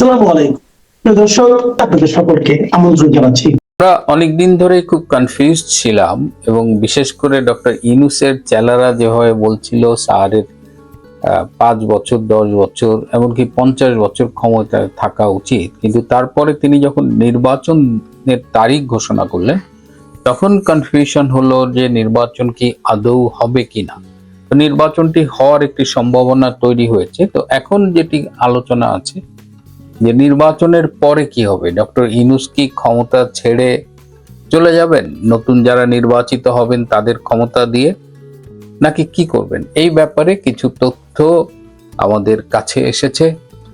আসসালামু আলাইকুম। প্রিয় দর্শক আপনাদের সকলকে আমন্ত্রণ জানাচ্ছি। আমরা অনেকদিন ধরে খুব কনফিউজ ছিলাম এবং বিশেষ করে ডক্টর ইনুসের চেলারা যেভাবে বলছিল স্যারের আহ, পাঁচ বছর দশ বছর এমনকি পঞ্চাশ বছর ক্ষমতায় থাকা উচিত। কিন্তু তারপরে তিনি যখন নির্বাচনের তারিখ ঘোষণা করলেন তখন কনফিউশন হলো যে নির্বাচন কি আদৌ হবে কিনা। তো নির্বাচনটি হওয়ার একটি সম্ভাবনা তৈরি হয়েছে। তো এখন যেটি আলোচনা আছে যে নির্বাচনের পরে কি হবে? ডক্টর ইনুস কি ক্ষমতা ছেড়ে চলে যাবেন? নতুন যারা নির্বাচিত হবেন তাদের ক্ষমতা দিয়ে নাকি কি করবেন? এই ব্যাপারে কিছু তথ্য আমাদের কাছে এসেছে।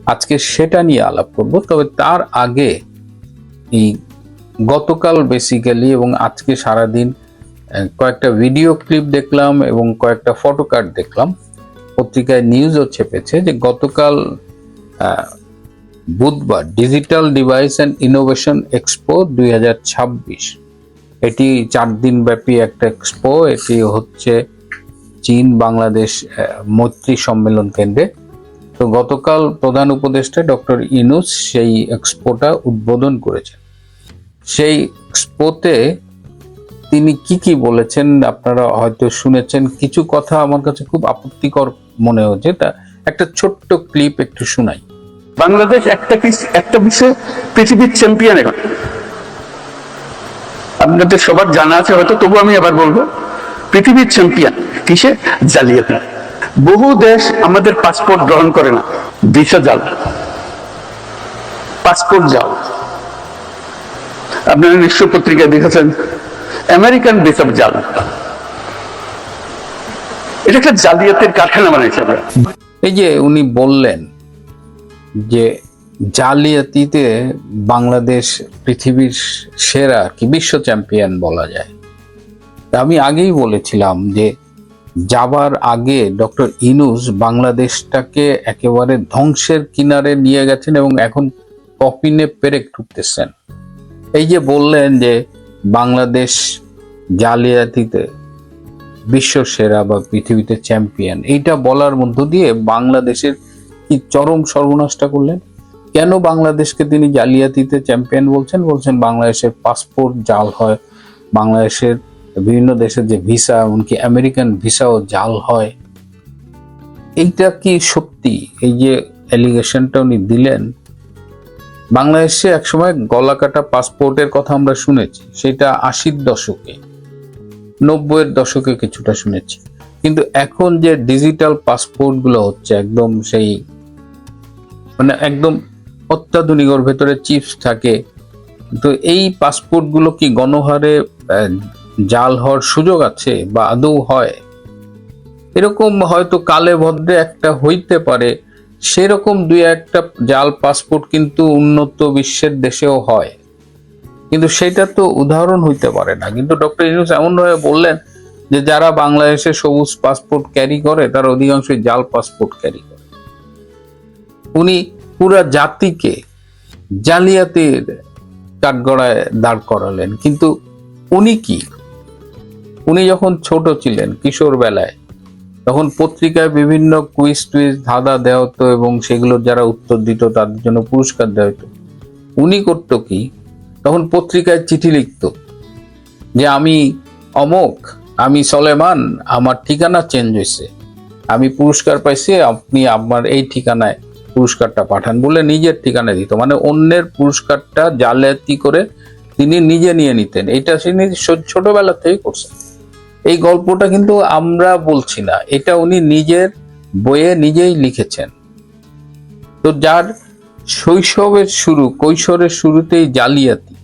আজকে সেটা নিয়ে আলাপ করব। তবে তার আগে এই গতকাল বেসিক্যালি এবং আজকে সারাদিন কয়েকটা ভিডিও ক্লিপ দেখলাম এবং কয়েকটা ফটো কার্ড দেখলাম। পত্রিকায় নিউজও ছেপেছে যে গতকাল বুধবার digital device and innovation expo দুই হাজার ছাব্বিশ। এটি চার দিন ব্যাপী একটা এক্সপো এটি হচ্ছে চীন, বাংলাদেশ মৈত্রী সম্মেলন কেন্দ্রে। তো গতকাল প্রধান উপদেষ্টা ডক্টর ইনুস সেই এক্সপোটা উদ্বোধন করেছেন। সেই এক্সপোতে তিনি কি কি বলেছেন আপনারা হয়তো শুনেছেন। কিছু কথা আমার কাছে খুব আপত্তিকর মনে হচ্ছে। তা একটা ছোট্ট ক্লিপ একটু শোনাই। বাংলাদেশ একটা একটা বিশ্বে পৃথিবীর চ্যাম্পিয়ন এখন। আপনাদের সবার জানা আছে হয়তো তবু আমি আবার বলব, পৃথিবীর চ্যাম্পিয়ন কিসে? জালিয়াতি। বহু দেশ আমাদের পাসপোর্ট গ্রহণ করে না। ভিসা জাল পাসপোর্ট জাল আপনারা নিশ্চয় পত্রিকায় দেখেছেন আমেরিকান ভিসা জাল এটা একটা জালিয়াতের কারখানা বানাইছে আমরা। এই যে উনি বললেন যে জালিয়াতিতে বাংলাদেশ পৃথিবীর সেরা কি বিশ্ব চ্যাম্পিয়ন বলা যায়। আমি আগেই বলেছিলাম যে যাবার আগে ডক্টর ইনুস বাংলাদেশটাকে একেবারে ধ্বংসের কিনারে নিয়ে গেছেন এবং এখন কপিনে পেরেক ঠুকতেছেন এই যে বললেন যে বাংলাদেশ জালিয়াতিতে বিশ্ব সেরা বা পৃথিবীতে চ্যাম্পিয়ন, এইটা বলার মধ্য দিয়ে বাংলাদেশের কি চরম সর্বনাশটা করলেন? কেন বাংলাদেশকে তিনি জালিয়াতিতে চ্যাম্পিয়ন বলছেন? বলছেন বাংলাদেশের পাসপোর্ট জাল হয়, বাংলাদেশের বিভিন্ন দেশের যে ভিসা এমনকি আমেরিকান ভিসাও জাল হয়। এইটা কি সত্যি? এই যে অ্যালিগেশনটা উনি দিলেন, বাংলাদেশে একসময় গলা কাটা পাসপোর্টের কথা আমরা শুনেছি, সেটা আশির দশকে, নব্বইয়ের দশকে কিছুটা শুনেছি। কিন্তু এখন যে ডিজিটাল পাসপোর্টগুলো হচ্ছে, একদম সেই মানে একদম অত্যাধুনিক ওর ভেতরে চিপস থাকে। তো এই পাসপোর্টগুলো কি গণহারে জাল হওয়ার সুযোগ আছে বা আদৌ হয়? এরকম হয়তো কালে ভদ্রে একটা হইতে পারে, সেরকম দুই একটা জাল পাসপোর্ট কিন্তু উন্নত বিশ্বের দেশেও হয়। কিন্তু সেটা তো উদাহরণ হইতে পারে না। কিন্তু ডক্টর ইউনুস এমনভাবে বললেন যে যারা বাংলাদেশে সবুজ পাসপোর্ট ক্যারি করে, তারা অধিকাংশই জাল পাসপোর্ট ক্যারি করে। উনি পুরা জাতিকে জালিয়াতির কাঠগড়ায় দাঁড় করালেন। কিন্তু উনি কি? উনি যখন ছোট ছিলেন কিশোর বেলায়, তখন পত্রিকায় বিভিন্ন কুইজ টুইজ, ধাঁধা দেওয়া হতো এবং সেগুলোর যারা উত্তর দিত তাদের জন্য পুরস্কার দেওয়া হতো। উনি করতো কি? তখন পত্রিকায় চিঠি লিখত যে, আমি অমোক, আমি সলেমান, আমার ঠিকানা চেঞ্জ হয়েছে আমি পুরস্কার পাইছি, আপনি আমার এই ঠিকানায় পুরস্কারটা পাঠান বলে নিজের ঠিকানা দিত। মানে অন্যের পুরস্কারটা জালিয়াতি করে তিনি নিজে নিয়ে নিতেন। এটা তিনি ছোটবেলা থেকেই করছেন। এই গল্পটা কিন্তু আমরা বলছি না। এটা উনি নিজের বইয়ে নিজেই লিখেছেন। তো যার শৈশবের শুরু, কৈশোরের শুরুতেই জালিয়াতি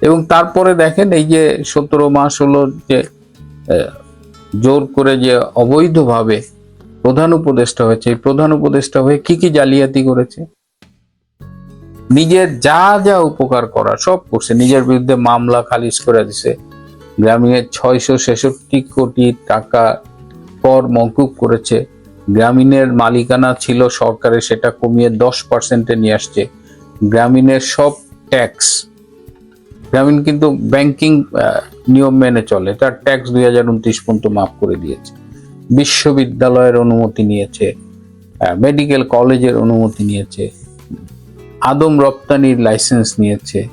এবং তারপরে দেখেন এই যে সতেরো মাস হলো যে জোর করে যে অবৈধভাবে প্রধান উপদেষ্টা হয়েছে। প্রধান উপদেষ্টা হয়ে কি কি জালিয়াতি করেছে? নিজের যা যা উপকার করা সব করছে। নিজের বিরুদ্ধে মামলা খারিজ করে দিছে। গ্রামীণের ছয়শো ছেষট্টি কোটি টাকা কর মকুব করেছে। গ্রামীণের মালিকানা ছিল সরকারের, সেটা কমিয়ে দশ পার্সেন্টে নিয়ে আসছে। গ্রামীণের সব ট্যাক্স গ্রামীণ কিন্তু ব্যাংকিং নিয়ম মেনে চলে। তার ট্যাক্স দুই হাজার উনত্রিশ পর্যন্ত মাফ করে দিয়েছে। বিশ্ববিদ্যালয়ের অনুমতি নিয়েছে মেডিকেল কলেজের অনুমতি নিয়েছে, আদম রপ্তানির লাইসেন্স নিয়েছে।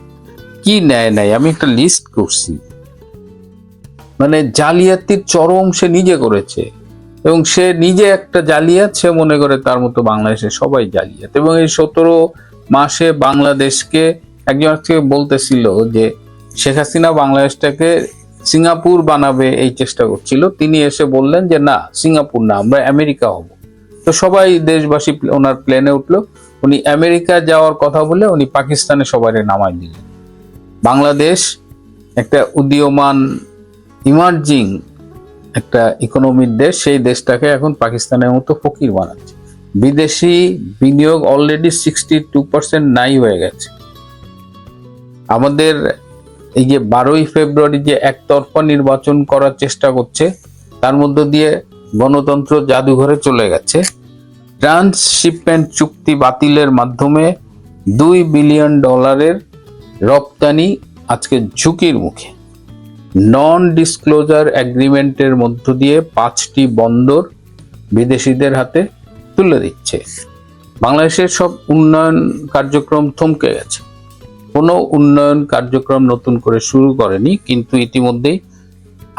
কি নেয় নাই? আমি একটা লিস্ট করছি। মানে জালিয়াতির চরম সে নিজে করেছে এবং সে নিজে একটা জালিয়াত, সে মনে করে তার মতো বাংলাদেশে সবাই জালিয়াত। এবং এই সতেরো মাসে বাংলাদেশকে, একজন আজকে বলতেছিল যে শেখ হাসিনা বাংলাদেশটাকে সিঙ্গাপুর বানাবে এই চেষ্টা করছিল। তিনি এসে বললেন যে, না, সিঙ্গাপুর না, আমরা আমেরিকা হব। তো সবাই দেশবাসী ওনার প্লেনে উঠল। উনি আমেরিকা যাওয়ার কথা বলে উনি পাকিস্তানে সবাই নামাই দিলেন। বাংলাদেশ একটা উদীয়মান ইমার্জিং একটা ইকোনমির দেশ। সেই দেশটাকে এখন পাকিস্তানের মতো ফকির বানাচ্ছে। বিদেশি বিনিয়োগ অলরেডি সিক্সটি টু পার্সেন্ট নাই হয়ে গেছে। আমাদের এই যে বারোই ফেব্রুয়ারি যে একতরফা নির্বাচন করার চেষ্টা করছে, তার মধ্য দিয়ে গণতন্ত্র জাদুঘরে চলে গেছে। ট্রান্সশিপমেন্ট চুক্তি বাতিলের মাধ্যমে দুই বিলিয়ন ডলারের রপ্তানি আজকে ঝুঁকির মুখে। নন ডিসক্লোজার অ্যাগ্রিমেন্টের মধ্য দিয়ে পাঁচটি বন্দর বিদেশিদের হাতে তুলে দিচ্ছে। বাংলাদেশের সব উন্নয়ন কার্যক্রম থমকে গেছে। কোনো উন্নয়ন কার্যক্রম নতুন করে শুরু করেনি, কিন্তু ইতিমধ্যেই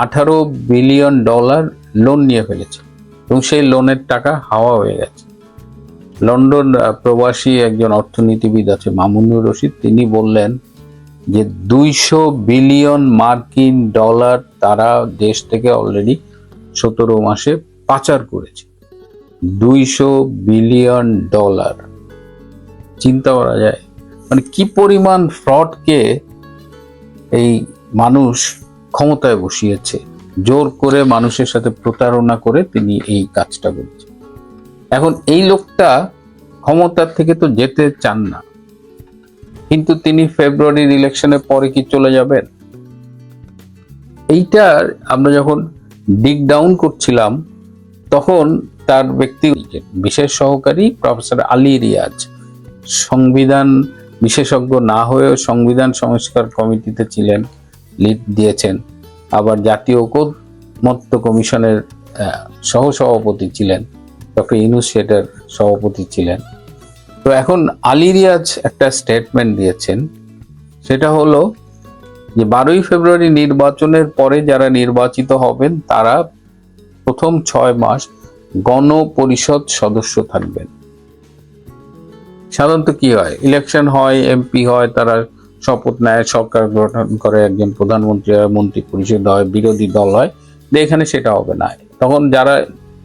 আঠারো বিলিয়ন ডলার লোন নিয়ে ফেলেছে এবং সেই লোনের টাকা হাওয়া হয়ে গেছে। লন্ডন প্রবাসী একজন অর্থনীতিবিদ আছে, মামুনুর রশিদ, তিনি বললেন যে দুইশো বিলিয়ন মার্কিন ডলার তারা দেশ থেকে অলরেডি সতেরো মাসে পাচার করেছে। দুইশো বিলিয়ন ডলার। চিন্তা করা যায় মানে কি পরিমাণ ফ্রডকে এই মানুষ ক্ষমতায় বসিয়েছে? জোর করে মানুষের সাথে প্রতারণা করে তিনি এই কাজটা করেছে এখন এই লোকটা ক্ষমতার থেকে তো যেতে চান না। কিন্তু তিনি ফেব্রুয়ারির ইলেকশনের পরে কি চলে যাবেন? এইটার আমরা যখন ডিগ ডাউন করছিলাম, তখন তার ব্যক্তি বিশেষ সহকারী প্রফেসর আলী রিয়াজ, সংবিধান বিশেষজ্ঞ না হয়েও সংবিধান সংস্কার কমিটিতে ছিলেন লিড দিয়েছেন। আবার জাতীয় ঐকমত্য কমিশনের আহ, সহসভাপতি ছিলেন ডক্টর ইনুস সভাপতি ছিলেন। তো এখন আলী রিয়াজ একটা স্টেটমেন্ট দিয়েছেন। সেটা হলো যে বারোই ফেব্রুয়ারি নির্বাচনের পরে যারা নির্বাচিত হবেন তারা প্রথম ছয় মাস গণপরিষদ সদস্য থাকবেন। সাধারণত কি হয়? ইলেকশন হয় এমপি হয়, তারা শপথ নেয়, সরকার গঠন করে একজন প্রধানমন্ত্রী হয়, মন্ত্রী পরিষদ হয়, বিরোধী দল হয় এখানে সেটা হবে না। তখন যারা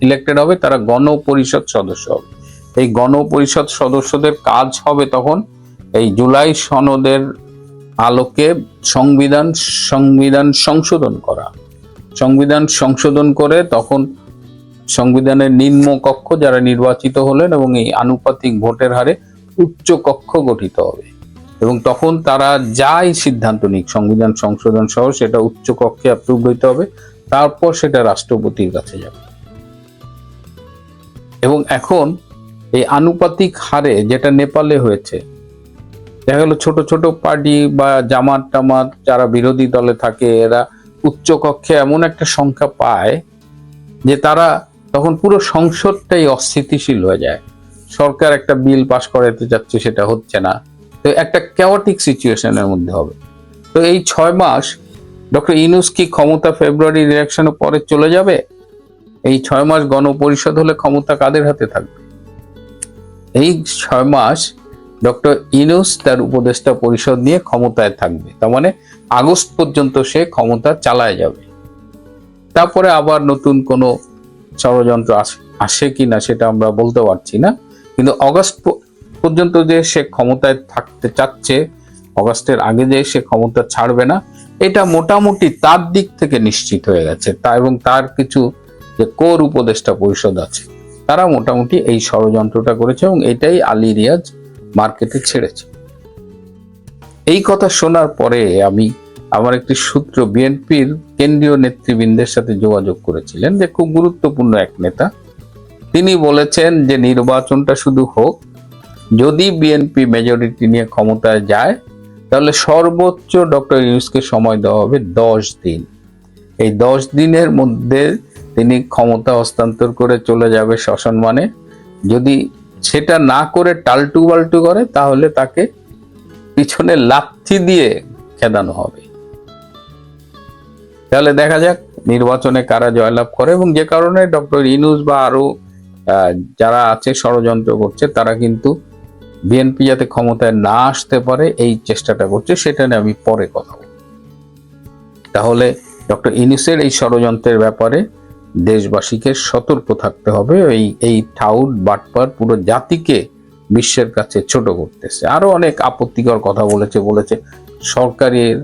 ইলেক্টেড হবে, তারা গণপরিষদ সদস্য হবে। এই গণপরিষদ সদস্যদের কাজ হবে তখন এই জুলাই সনদের আলোকে সংবিধান সংবিধান সংশোধন করা। সংবিধান সংশোধন করে তখন সংবিধানের নিম্ন কক্ষ যারা নির্বাচিত হলেন এবং এই আনুপাতিক ভোটের হারে উচ্চ কক্ষ গঠিত হবে। এবং তখন তারা যাই সিদ্ধান্ত নিক, সংবিধান, সংশোধন সহ সেটা উচ্চ কক্ষে অ্যাপ্রুভ হইতে হবে, তারপর সেটা রাষ্ট্রপতির কাছে যাবে। এবং এখন এই আনুপাতিক হারে যেটা নেপালে হয়েছে, দেখা গেল ছোট ছোট পার্টি বা জামাত টামাত যারা বিরোধী দলে থাকে, এরা উচ্চ কক্ষে এমন একটা সংখ্যা পায় যে তারা তখন পুরো সংসদটাই অস্থিতিশীল হয়ে যায়। সরকার একটা বিল পাশ করাতে যাচ্ছে সেটা হচ্ছে না। তো একটা ক্যাওটিক সিচুয়েশনের মধ্যে হবে। তো এই ছয় মাস ডক্টর ইনুস কি ক্ষমতা ফেব্রুয়ারি ইলেকশনের পরে চলে যাবে? এই ছয় মাস গণপরিষদ হলে ক্ষমতা কাদের হাতে থাকবে? এই ছয় মাস ডক্টর ইনুস তার উপদেষ্টা পরিষদ নিয়ে ক্ষমতায় থাকবে। তার মানে আগস্ট পর্যন্ত সে ক্ষমতা চালায় যাবে। তারপরে আবার নতুন কোনো ষড়যন্ত্র আস- আসে কিনা সেটা আমরা বলতে পারছি না। কিন্তু অগস্ট পর্যন্ত যে সে ক্ষমতায় থাকতে চাচ্ছে, অগস্টের আগে যে সে ক্ষমতা ছাড়বে না, এটা মোটামুটি তার দিক থেকে নিশ্চিত হয়ে গেছে। তা এবং তার কিছু যে কোর উপদেষ্টা পরিষদ আছে, তারা মোটামুটি এই ষড়যন্ত্রটা করেছে এবং এটাই আলী রিয়াজ মার্কেটে ছেড়েছে। এই কথা শোনার পরে আমি আমার একটি সূত্র বিএনপির কেন্দ্রীয় নেতৃবৃন্দের সাথে যোগাযোগ করেছিলেন যে খুব গুরুত্বপূর্ণ এক নেতা তিনি বলেছেন যে নির্বাচনটা শুধু হোক যদি বিএনপি মেজরিটি নিয়ে ক্ষমতায় যায় তাহলে সর্বোচ্চ ডক্টর ইউনুসকে সময় দেওয়া হবে দশ দিন। এই দশ দিনের মধ্যে তিনি ক্ষমতা হস্তান্তর করে চলে যাবে শাসন মানে। যদি সেটা না করে টালটু বাল্টু করে তাহলে তাকে পিছনে লাথি দিয়ে খেদানো হবে। তাহলে দেখা যাক নির্বাচনে কারা জয়লাভ করে এবং যে কারণে ডক্টর ইনুস বা আরও আহ, যারা আছে, ষড়যন্ত্র করছে, তারা কিন্তু বিএনপি যাতে ক্ষমতায় না আসতে পারে, এই চেষ্টাটা করছে, সেটা নিয়ে আমি পরে কথা বলব। তাহলে ডক্টর ইনিসের এই ষড়যন্ত্রের ব্যাপারে দেশবাসীকে সতর্ক থাকতে হবে, এই এই ঠাউট বাটপার পুরো জাতিকে বিশ্বের কাছে ছোট করতেছে। আরও অনেক আপত্তিকর কথা বলেছে বলেছে সরকারের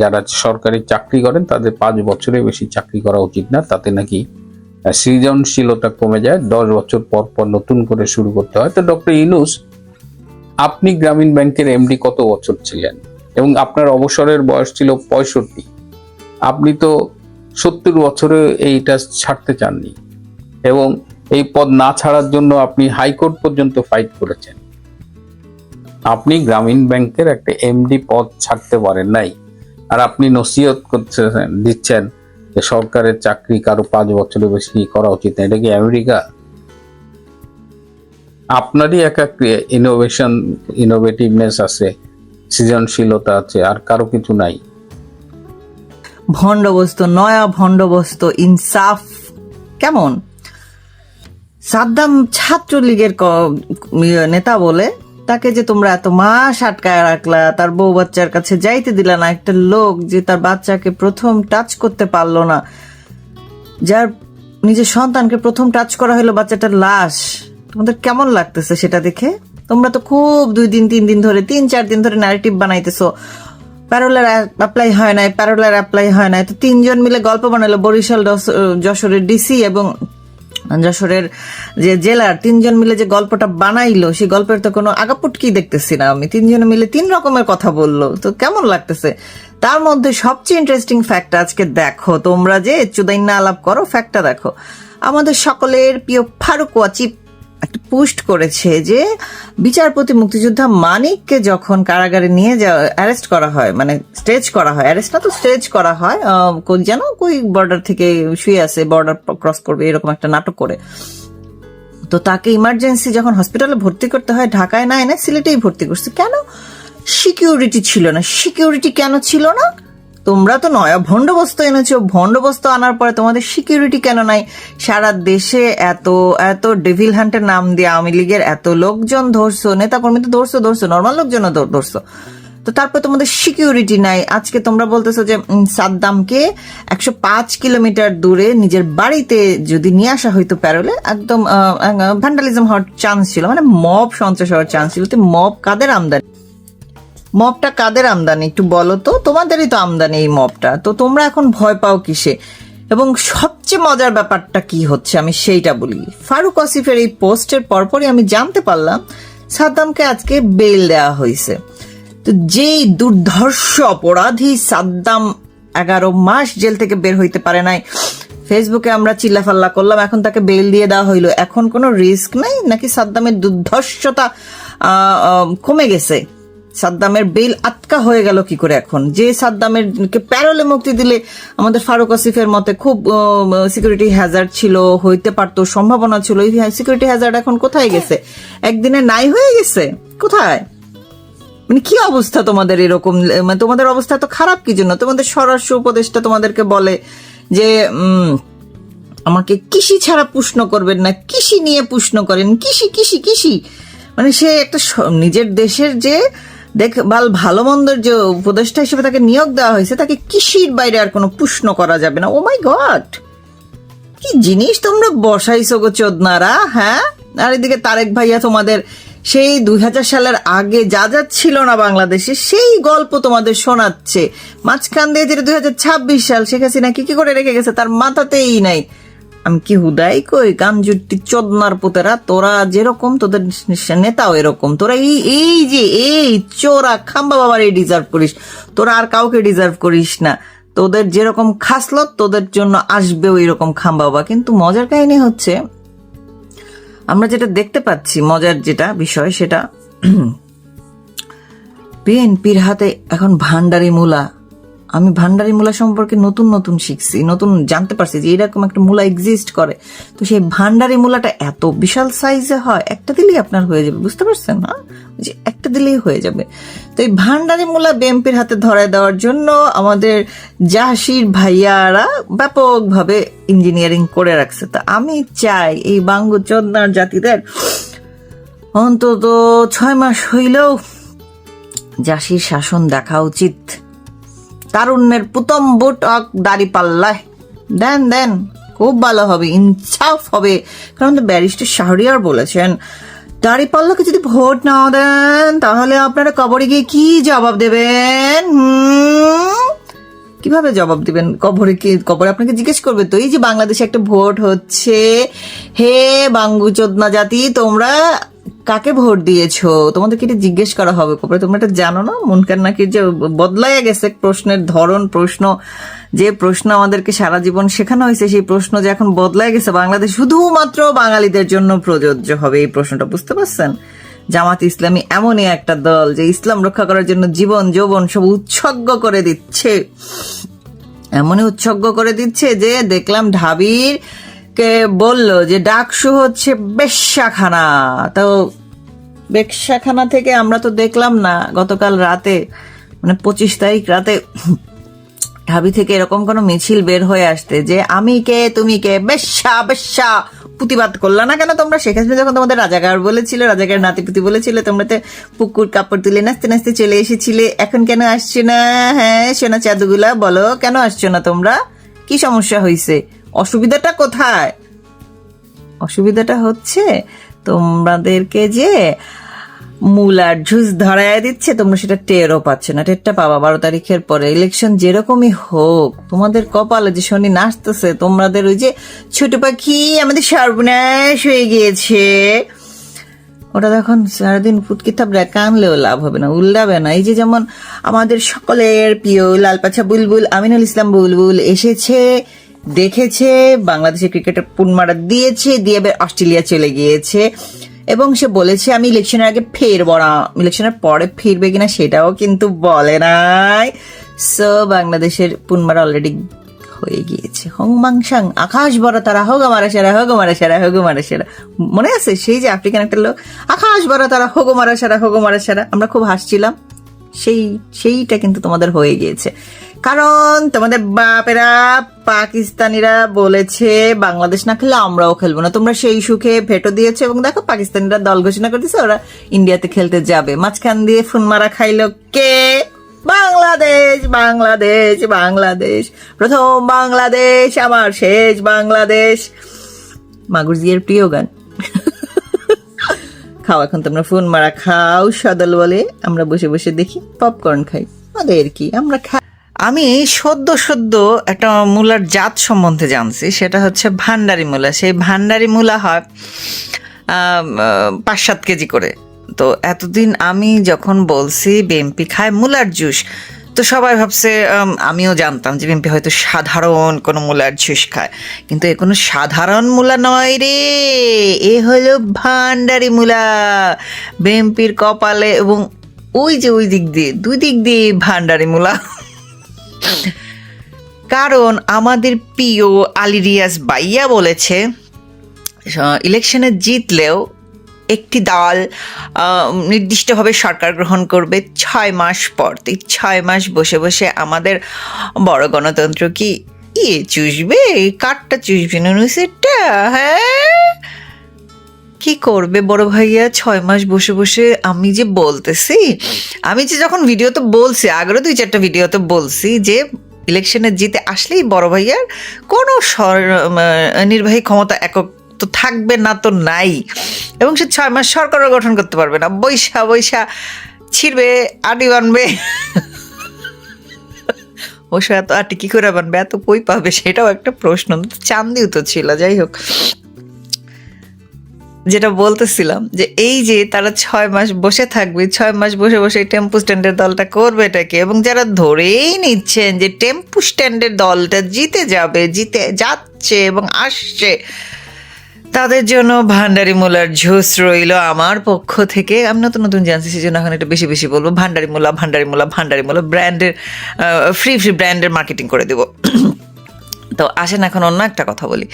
যারা সরকারি চাকরি করেন, তাদের পাঁচ বছরের বেশি চাকরি করা উচিত না, তাতে নাকি সৃজনশীলতা কমে যায়, দশ বছর পর পর নতুন করে শুরু করতে হয়। তো ডক্টর ইনুস আপনি গ্রামীণ ব্যাংকের এমডি কত বছর ছিলেন? এবং আপনার অবসরের বয়স ছিল পঁয়ষট্টি। আপনি তো সত্তর বছরে এইটা ছাড়তে চাননি। এবং এই পদ না ছাড়ার জন্য আপনি হাইকোর্ট পর্যন্ত ফাইট করেছেন। আপনি গ্রামীণ ব্যাংকের একটা এমডি পদ ছাড়তে পারেন নাই। আর আপনি নসিহত করছেন, দিচ্ছেন যে সরকারের চাকরি কারও পাঁচ বছরের বেশি করা উচিত না। এটা কি আমেরিকা? আপনারই একটা ইনোভেশন ইনোভেটিভনেস আছে, সৃজনশীলতা আছে, আর কারও কিছু নাই। ভণ্ডবস্ত, নয়া ভণ্ডবস্ত, ইনসাফ, কেমন? সাদ্দাম ছাত্রলীগের নেতা বলে তাকে যে তোমরা এত মাস আটকায় রাখলা, তার বউ বাচ্চার কাছে যাইতে দিলা না। একটা লোক যে তার বাচ্চাকে প্রথম টাচ করতে পারল না, যার নিজের সন্তানকে প্রথম টাচ করা হলো বাচ্চাটার লাশ। তোমাদের কেমন লাগতেছে সেটা দেখে? তোমরা তো খুব দুই দিন, তিন দিন ধরে, তিন, চার দিন ধরে ন্যারেটিভ বানাইতেছো। প্যারোলার অ্যাপ্লাই হয় নাই প্যারোলার অ্যাপ্লাই হয় নাই। তো তিনজন মিলে গল্প বানালো বরিশাল যশোরের ডিসি এবং যশোরের যে জেলার তিনজন মিলে যে গল্পটা বানাইলো, সেই গল্পের তো কোনো আগাপুটকি দেখতেছি না আমি। তিনজনে মিলে তিন রকমের কথা বলল। তো কেমন লাগতেছে? তার মধ্যে সবচেয়ে ইন্টারেস্টিং ফ্যাক্ট আজকে দেখো। তোমরা যে চুদাইনা আলাপ করো ফ্যাক্টটা দেখো। আমাদের সকলের প্রিয় ফারুক ওয়াচিপ একটা পোস্ট করেছে যে, বিচারপতি মুক্তিযোদ্ধা মানিককে যখন কারাগারে নিয়ে যাওয়া, অ্যারেস্ট করা হয় মানে স্টেজ করা হয়, অ্যারেস্ট না তো স্টেজ করা হয় যেন কই বর্ডার থেকে শুয়ে আছে বর্ডার ক্রস করবে, এরকম একটা নাটক করে। তো তাকে ইমার্জেন্সি যখন হসপিটালে ভর্তি করতে হয়, ঢাকায় না এনে সিলেটেই ভর্তি করছে। কেন? সিকিউরিটি ছিল না। সিকিউরিটি কেন ছিল না? তোমরা তো নয়া ভণ্ডবস্ত এনেছো। ভণ্ডবস্ত আনার পরে তোমাদের সিকিউরিটি কেন নাই? সারা দেশে এত এত ডেভিল হান্টের নাম দিয়ে আওয়ামী লীগের এত লোকজন ধরছো, নেতাকর্মী তো ধরছো ধরছো নর্মাল লোকজনও ধরছো। তো তারপর তোমাদের সিকিউরিটি নাই। আজকে তোমরা বলতেছো যে সাদ্দামকে একশো পাঁচ কিলোমিটার দূরে নিজের বাড়িতে যদি নিয়ে আসা হইতো প্যারোলে, একদম ভ্যান্ডালিজম হওয়ার চান্স ছিল। মানে মব সন্ত্রাস হওয়ার চান্স ছিল। মব কাদের আমদানি? মবটা কাদের আমদানি? একটু বলো তো, তোমাদেরই তো আমদানি এই মবটা তো তোমরা এখন ভয় পাও কিসে? এবং সবচেয়ে মজার ব্যাপারটা কি হচ্ছে? আমি সেইটা বলি। ফারুক আসিফের এই পোস্টের পরপরই আমি জানতে পারলাম, সাদ্দামকে আজকে বেল দেওয়া হয়েছে। তো যেই দুর্ধর্ষ অপরাধী সাদ্দাম এগারো মাস জেল থেকে বের হইতে পারে নাই, ফেসবুকে আমরা চিল্লাফাল্লা করলাম, এখন তাকে বেল দিয়ে দেওয়া হইল। এখন কোনো রিস্ক নাই? নাকি সাদ্দামের দুর্ধর্ষতা কমে গেছে? সাদ্দামের বেল আটকা হয়ে গেল কি করে এখন? যে সাদ্দামের প্যারোলে মুক্তি দিলে আমাদের ফারুক আসিফের মতে খুব সিকিউরিটি হ্যাজার্ড ছিল, হইতে পারতো, সম্ভাবনা ছিল। সিকিউরিটি হ্যাজার্ড এখন কোথায় গেছে? একদিনে নাই হয়ে গেছে? কোথায়? মানে কি অবস্থা তোমাদের এরকম? মানে তোমাদের অবস্থা তো খারাপ কি জন্য? তোমাদের স্বরাষ্ট্র উপদেষ্টা তোমাদেরকে বলে যে আমাকে কৃষি ছাড়া পুষ্ণ করবেন না, কৃষি নিয়ে পুষ্ণ করেন। কৃষি কৃষি কৃষি। মানে সে একটা নিজের দেশের যে দেখভাল ভালো মন্দর যে উপদেষ্টা হিসেবে তাকে নিয়োগ দেওয়া হয়েছে, তাকে কৃষির বাইরে আর কোনো পুষ্ণ করা যাবে না। ও মাই গড কি জিনিস তোমরা বসাইছো গো চোদনারা হ্যাঁ? আর এদিকে তারেক ভাইয়া তোমাদের সেই দুই হাজার সালের আগে যা যা ছিল না বাংলাদেশে, সেই গল্প তোমাদের শোনাচ্ছে। মাঝখান দিয়ে যেটা দুই হাজার ছাব্বিশ সাল, শেখ হাসিনা কি কি করে রেখে গেছে তার মাথাতেই নাই। আমি কি হুদাই কই? গানজুটি চোদনার পুতেরা, তোরা যেরকম, তোদের নেতাও এরকম। তোরা এই এই যে, এই চোরা খাম্বা বাবার এই ডিজার্ভ করিস। তোরা আর কাউকে ডিজার্ভ করিস না। তোদের যেরকম খাসলত, তোদের জন্য আসবেও এরকম খাম্বা বাবা। কিন্তু মজার কাহিনী হচ্ছে, আমরা যেটা দেখতে পাচ্ছি, মজার যেটা বিষয় সেটা বিএনপির হাতে এখন ভান্ডারি মূলা। আমি ভান্ডারি মূলা সম্পর্কে নতুন নতুন শিখছি, নতুন জানতে পারছি যে এরকম একটা মূলা এক্সিস্ট করে। তো সেই ভান্ডারি মূলাটা এত বিশাল সাইজে হয়, একটা দিলেই আপনার হয়ে যাবে, বুঝতে পারছেন? না যে একটা দিলেই হয়ে যাবে। তো এই ভান্ডারি মূলা বেম্পির হাতে ধরায় দেওয়ার জন্য আমাদের জাহাসির ভাইয়ারা ব্যাপকভাবে ইঞ্জিনিয়ারিং করে রাখছে। তা আমি চাই এই বাঙ্গু চোদনার জাতিদের অন্তত ছয় মাস হইলেও জাসির শাসন দেখা উচিত। তারুণ্যের প্রথম বুট অক দাড়ি পাল্লায়। দেন দেন, খুব ভালো হবে, ইনসাফ হবে। কারণ তো ব্যারিস্টার শাহরিয়ার বলেছেন, দাড়ি পাল্লাকে যদি ভোট না দেন, তাহলে আপনারা কবরে গিয়ে কি জবাব দেবেন? কীভাবে জবাব দিবেন? কবরে কি কবরে আপনাকে জিজ্ঞেস করবে তো, এই যে বাংলাদেশে একটা ভোট হচ্ছে, হে বাঙ্গু চোদনা জাতি, তোমরা কাকে ভোট দিয়েছ? তোমাদেরকে এটা জিজ্ঞেস করা হবে কবরে তোমরা এটা জানো না? মনকার নাকি যে বদলাইয়া গেছে প্রশ্নের ধরন, প্রশ্ন, যে প্রশ্ন আমাদেরকে সারা জীবন শেখানো হয়েছে, সেই প্রশ্ন যে এখন বদলায় গেছে বাংলাদেশ শুধুমাত্র বাঙালিদের জন্য প্রযোজ্য হবে এই প্রশ্নটা। বুঝতে পারছেন? জামাত ইসলামী এমনই একটা দল যে ইসলাম রক্ষা করার জন্য জীবন, যৌবন সব উৎসর্গ করে দিচ্ছে। এমনই উৎসর্গ করে দিচ্ছে যে দেখলাম ঢাবির কে বলল যে ডাকসু হচ্ছে বেশ্যাখানা? তো বেশ্যাখানা থেকে আমরা তো দেখলাম না গতকাল রাতে মানে পঁচিশ তারিখ রাতে ঢাবি থেকে এরকম কোনো মিছিল বের হয়ে আসতে যে, আমি কে? তুমি কে? বেশ্যা বেশ্যা! প্রতিবাদ করলা না কেন তোমরা? শেখ হাসিনা যখন তোমাদের রাজাকার বলেছিল, রাজাকার নাতিপুতি বলেছিল, তোমরা তো পুকুর কাপড় তুলে নাচতে নাচতে চলে এসেছিলে, এখন কেন আসছো না? হ্যাঁ সোনা চাঁদুগুলা বলো, কেন আসছো না তোমরা? কি সমস্যা হয়েছে অসুবিধাটা কোথায়? অসুবিধাটা হচ্ছে তোমাদেরকে যে মূলার ঝুস ধরায় দিচ্ছে, তোমরা সেটা টেরও পাচ্ছ না। টেরটা পাবা বারো তারিখের পরে। ইলেকশন যেরকমই হোক, তোমাদের কপালে যে শনি নাচতেছে, তোমাদের ওই যে ছোট পাখি আমাদের সর্বনাশ হয়ে গিয়েছে। ওটা তখন সারাদিন ফুটকি থাপড়া কানলেও লাভ হবে না উল্লাবে না। এই যে যেমন আমাদের সকলের প্রিয় লালপাছা বুলবুল, আমিনুল ইসলাম বুলবুল এসেছে দেখেছে বাংলাদেশের ক্রিকেটের পুনমারা দিয়েছে, দিয়ে অস্ট্রেলিয়া চলে গিয়েছে। এবং সে বলেছে, আমি ইলেকশনের আগে ফিরবো না। ইলেকশনের পরে ফিরবে কিনা সেটাও কিন্তু বলে নাই। সো বাংলাদেশের পুনমারা অলরেডি হয়ে গিয়েছে। হং মাংসাং আকাশ বড় তারা, হোক মারা সেরা, হোক মারা সেরা, হোক মারা সেরা। মনে আছে সেই যে আফ্রিকান একটা লোক, আকাশ বড় তারা, হোক মারা সেরা, হোক মারা সেরা। আমরা খুব হাসছিলাম। সেই, সেইটা কিন্তু তোমাদের হয়ে গিয়েছে। কারণ তোমাদের বাপেরা পাকিস্তানিরা বলেছে, বাংলাদেশ না খেলে আমরাও খেলব না। তোমরা সেই সুখে ভেটো দিয়েছ এবং দেখো পাকিস্তানিরা দল ঘোষণা করতেছে ওরা ইন্ডিয়াতে খেলতে যাবে। মাঝখান দিয়ে ফুন মারা খাইলো কে? বাংলাদেশ বাংলাদেশ বাংলাদেশ। প্রথম বাংলাদেশ, আমার শেষ বাংলাদেশ। মাগুরজিয়ার প্রিয় গান। খাও, এখন তোমরা ফোন মারা খাও, সদল বলে। আমরা বসে বসে দেখি, পপকর্ন খাই। আমাদের কি? আমরা খাই। আমি সদ্য সদ্য একটা মূলার জাত সম্বন্ধে জানছি, সেটা হচ্ছে ভান্ডারি মূলা। সেই ভান্ডারি মূলা হয় পাঁচ সাত কেজি করে। তো এতদিন আমি যখন বলছি বিএমপি খায় মূলার জুস, তো সবাই ভাবছে আমিও জানতাম যে বিএমপি হয়তো সাধারণ কোনো মূলার জুস খায়। কিন্তু এ কোনো সাধারণ মূলা নয় রে, এ হলো ভান্ডারি মূলা। বিএমপির কপালে এবং ওই যে ওই দিক দিয়ে, দুই দিক দিয়ে ভান্ডারি মূলা। কারণ আমাদের প্রিয় আলিরিয়াস বাইয়া বলেছে ইলেকশনে জিতলেও একটি দল নির্দিষ্টভাবে সরকার গ্রহণ করবে ছয় মাস পর। তো ছয় মাস বসে বসে আমাদের বড় গণতন্ত্র কি? ইয়ে চুষবে? কাঠটা চুষবে? নুনুসেরটা? হ্যাঁ? কি করবে বড় ভাইয়া? ছয় মাস বসে বসে আমি যে বলতেছি, আমি যে যখন ভিডিওতে বলছি, আগেরও দুই চারটা ভিডিওতে বলছি যে ইলেকশনে জিতে আসলেই বড় ভাইয়ার কোনো নির্বাহী ক্ষমতা একক তো থাকবে না তো নাই। এবং সে ছয় মাস সরকারও গঠন করতে পারবে না। বৈশা বৈশা ছিড়বে আডি বানবে। অবশ্য এত আটি কী করে বানবে? এত কই পাবে? সেটাও একটা প্রশ্ন। চান্দিও তো ছিল, যাই হোক। যেটা বলতেছিলাম যে এই যে তারা ছয় মাস বসে থাকবে, ছয় মাস বসে বসে টেম্পু স্ট্যান্ডের দলটা করবে এটাকে এবং যারা ধরেই নিচ্ছেন যে টেম্পু স্ট্যান্ডের দলটা জিতে যাবে, জিতে যাচ্ছে এবং আসছে, তাদের জন্য ভান্ডারি মোলার ঝোস রইল আমার পক্ষ থেকে। আমি নতুন নতুন জানছি সেই জন্য এখন একটু বেশি বেশি বলব। ভান্ডারি মোলা ভান্ডারি মোলা ভান্ডারি মোলা ব্র্যান্ডের ফ্রি ফ্রি ব্র্যান্ডের মার্কেটিং করে দেবো। তো আসেন এখন অন্য একটা কথা বলি।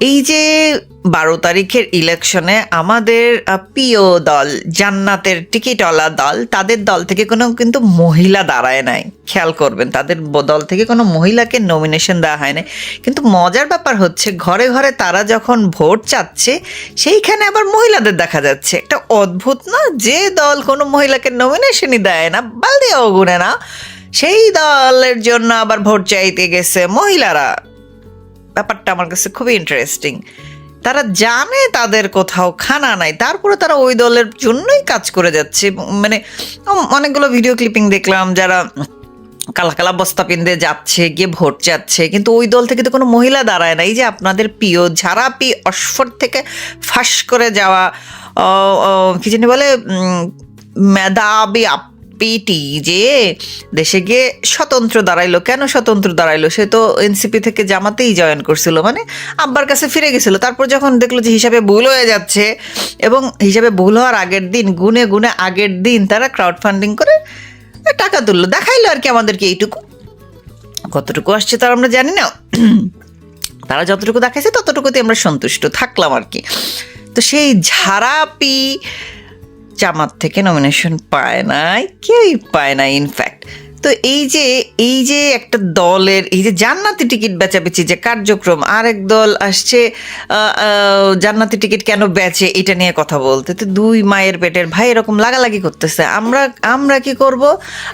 এই যে বারো তারিখের ইলেকশনে আমাদের প্রিয় দল, জান্নাতের টিকিটওয়ালা দল, তাদের দল থেকে কোনো কিন্তু মহিলা দাঁড়ায় নাই। খেয়াল করবেন, তাদের দল থেকে কোনো মহিলাকে নমিনেশন দেওয়া হয় নাই। কিন্তু মজার ব্যাপার হচ্ছে, ঘরে ঘরে তারা যখন ভোট চাচ্ছে, সেইখানে আবার মহিলাদের দেখা যাচ্ছে। একটা অদ্ভুত না, যে দল কোনো মহিলাকে নমিনেশনই দেয় না বালদি অগুনে না। সেই দলের জন্য আবার ভোট চাইতে গেছে মহিলারা। ব্যাপারটা আমার কাছে খুবই ইন্টারেস্টিং তারা জানে তাদের কোথাও খানা নাই তারপরে তারা ওই দলের জন্যই কাজ করে যাচ্ছে। মানে অনেকগুলো ভিডিও ক্লিপিং দেখলাম যারা কালা কালা বস্তা পিন্দে যাচ্ছে গিয়ে ভোট যাচ্ছে কিন্তু ওই দল থেকে তো কোনো মহিলা দাঁড়ায় না। এই যে আপনাদের প্রিয় ঝাড়াপি অসফর থেকে ফাঁস করে যাওয়া কি জানি বলে উম, মেধাবী আপিটি যে দেশে গিয়ে স্বতন্ত্র দাঁড়াইলো। কেন স্বতন্ত্র দাঁড়াইলো? সে তো এনসিপি থেকে জামাতেই জয়েন করছিল। মানে আব্বার কাছে ফিরে গেছিল। তারপর যখন দেখল যে হিসাবে ভুল হয়ে যাচ্ছে এবং হিসাবে ভুল হওয়ার আগের দিন, গুনে গুনে আগের দিন তারা ক্রাউড ফান্ডিং করে টাকা তুললো। দেখাইলো আর কি আমাদেরকে এইটুকু। কতটুকু আসছে তার আমরা জানি না। তারা যতটুকু দেখাইছে ততটুকুতে আমরা সন্তুষ্ট থাকলাম আর কি। তো সেই ঝাড়াপি জামাত থেকে নমিনেশন পায় নাই, কেউই পায় না ইনফ্যাক্ট তো এই যে এই যে একটা দলের, এই যে জান্নাতি টিকিট বেচাবেচি যে কার্যক্রম, আরেক দল আসছে জান্নাতি টিকিট কেন বেচে, এটা নিয়ে কথা বলতে। তো দুই মায়ের পেটের ভাই এরকম লাগালাগি করতেছে। আমরা আমরা কি করব?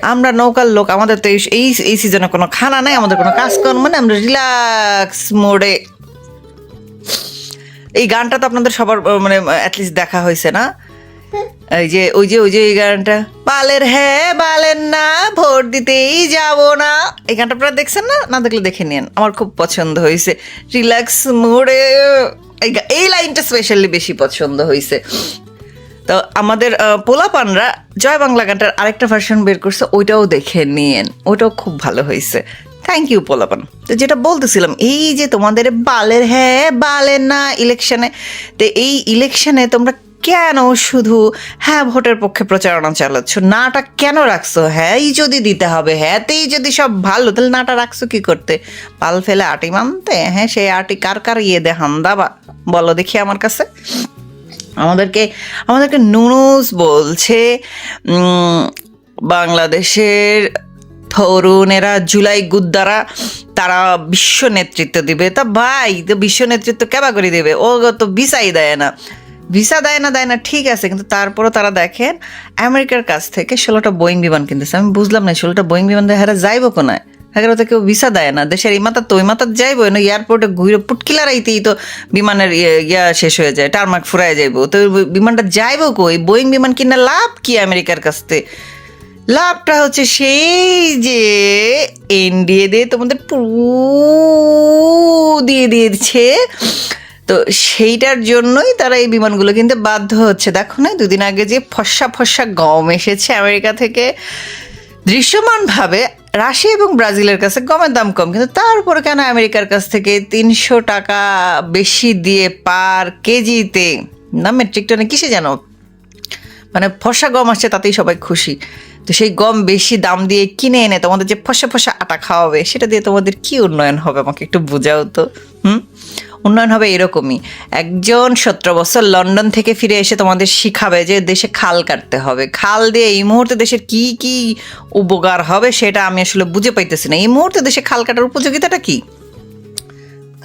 আমরা নৌকার লোক, আমাদের তো এই- এই সিজনে কোনো খানা নাই, আমাদের কোনো কাজকর্ম মানে আমরা রিল্যাক্স মোডে এই গানটা তো আপনাদের সবার মানে অ্যাটলিস্ট দেখা হয়েছে না? এই যে, ওই যে ওই যে এই গানটা। বালের হ্যাঁ বালের না, ভোট দিতেই যাব না। এই গানটা আপনারা দেখছেন না? না দেখলে দেখে নিন। আমার খুব পছন্দ হয়েছে। রিল্যাক্স মুডে এই লাইনটা স্পেশালি বেশি পছন্দ হয়েছে। তো আমাদের পোলাপানরা জয় বাংলা গানটার আরেকটা ভার্সন বের করছে, ওইটাও দেখে নিয়েন ওটাও খুব ভালো হয়েছে। থ্যাংক ইউ পোলাপান তো যেটা বলতেছিলাম, এই যে তোমাদের বালের হ্যাঁ বালের না ইলেকশনে, তো এই ইলেকশনে তোমরা কেন শুধু হ্যাঁ ভোটের পক্ষে প্রচারণা চালাচ্ছ? নাটা কেন রাখছো? হ্যাঁ এই যদি দিতে হবে, হ্যাঁতেই যদি সব ভালো, তাহলে নাটা রাখছো কি করতে? পাল ফেলে আটি মানতে? হ্যাঁ সেই আটি কার কার ইয়ে দে হান্দা বা, বলো দেখি আমার কাছে। আমাদেরকে আমাদেরকে নুনুস বলছে বাংলাদেশের তরুণেরা জুলাই গুদ্দারা তারা বিশ্ব নেতৃত্ব দিবে। তা ভাই, তো বিশ্ব নেতৃত্ব কেবা করে দেবে? ও তো ভিসাই দেয় না। ভিসা দেয় না দেয় না, ঠিক আছে, কিন্তু তারপরও তারা দেখেন আমেরিকার কাছ থেকে ষোলোটা বোয়িং বিমান কিনতেছে। আমি বুঝলাম না ষোলোটা বোয়িং বিমান দিয়ে হেরা যাইবো কোনায়? এগারো তো কেউ ভিসা দেয় না, দেশের এই মাথা তো ওই মাথা যাইবো না এয়ারপোর্টে ঘুরে পুটকিলারাইতেই তো বিমানের ইয়ে- ইয়া শেষ হয়ে যায় টারমাক ফুরায় যাইবো। তো বিমানটা যাইবো কই? বোয়িং বিমান কিনে লাভ কি আমেরিকার কাছ থেকে? লাভটা হচ্ছে সেই যে এনডিএ দিয়ে তোমাদের পুরো দিয়ে দিয়েছে তো সেইটার জন্যই তারা এই বিমানগুলো কিনতে বাধ্য হচ্ছে। দেখো না, দুদিন আগে যে ফর্সা ফর্সা গম এসেছে আমেরিকা থেকে। দৃশ্যমানভাবে রাশিয়া এবং ব্রাজিলের কাছে গমের দাম কম, কিন্তু তারপরে কেন আমেরিকার কাছ থেকে তিনশো টাকা বেশি দিয়ে পার কেজিতে? না মেট্রিক টনে কিসে জানো? মানে ফসা গম আসছে তাতেই সবাই খুশি। তো সেই গম বেশি দাম দিয়ে কিনে এনে তোমাদের যে ফসা ফসা আটা খাওয়াবে, সেটা দিয়ে তোমাদের কি উন্নয়ন হবে আমাকে একটু বোঝাও তো। হুম? উন্নয়ন হবে এরকমই। একজন সতেরো বছর লন্ডন থেকে ফিরে এসে তোমাদের শিখাবে যে দেশে খাল কাটতে হবে। খাল দিয়ে এই মুহূর্তে দেশের কি কি উপকার হবে সেটা আমি আসলে বুঝে পাইতেছি না। এই মুহূর্তে দেশে খাল কাটার উপযোগিতাটা কি?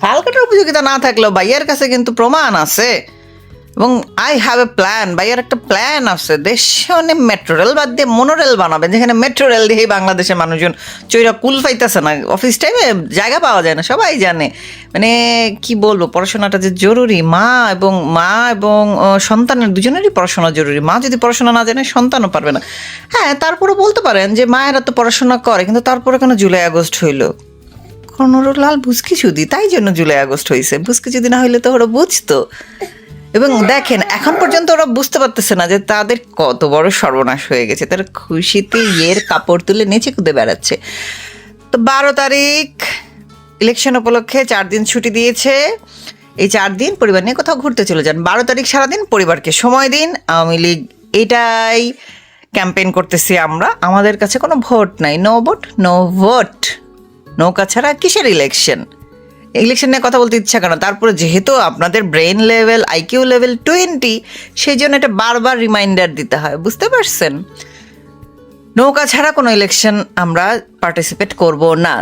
খাল কাটার উপযোগিতা না থাকলেও ভাইয়ার কাছে কিন্তু প্রমাণ আছে। এবং আই হ্যাভ এ প্ল্যান ভাইয়ার একটা প্ল্যান আছে। দেশে অনেক মেট্রো রেল বাদ দিয়ে মনোরেল বানাবে, যেখানে মেট্রো রেল দিয়েই বাংলাদেশের মানুষজন চৈরা কুল পাইতেছে না। অফিস টাইমে জায়গা পাওয়া যায় না, সবাই জানে। মানে কি বলব, পড়াশোনাটা যে জরুরি, মা এবং মা এবং সন্তানের দুজনেরই পড়াশোনা জরুরি। মা যদি পড়াশোনা না জানে, সন্তানও পারবে না। হ্যাঁ তারপরে বলতে পারেন যে মায়েরা তো পড়াশোনা করে, কিন্তু তারপরে কেন জুলাই আগস্ট হইল? লাল বুঝকি চুদি তাই জন্য জুলাই আগস্ট হয়েছে বুঝকি যদি না হইলে তো ওরা বুঝতো। এবং দেখেন, এখন পর্যন্ত ওরা বুঝতে পারতেছে না যে তাদের কত বড় সর্বনাশ হয়ে গেছে। তারা খুশিতে ইয়ের কাপড় তুলে নেচে কুদে বেড়াচ্ছে। তো বারো তারিখ ইলেকশন উপলক্ষে চার দিন ছুটি দিয়েছে। এই চার দিন পরিবার নিয়ে কোথাও ঘুরতে চলে যান। বারো তারিখ সারাদিন পরিবারকে সময় দিন। আওয়ামী লীগ এটাই ক্যাম্পেইন করতেছি আমরা। আমাদের কাছে কোনো ভোট নাই। নো ভোট নো ভোট নৌকা ছাড়া কিসের ইলেকশন ইলেকশন নিয়ে কথা বলতে ইচ্ছা কেন তারপরে যেহেতু আপনাদের brain level IQ level twenty সেই জন্য এটা বারবার রিমাইন্ডার দিতে হয়। বুঝতে পারছেন? নৌকা ছাড়া কোনো ইলেকশন আমরা পার্টিসিপেট করব না।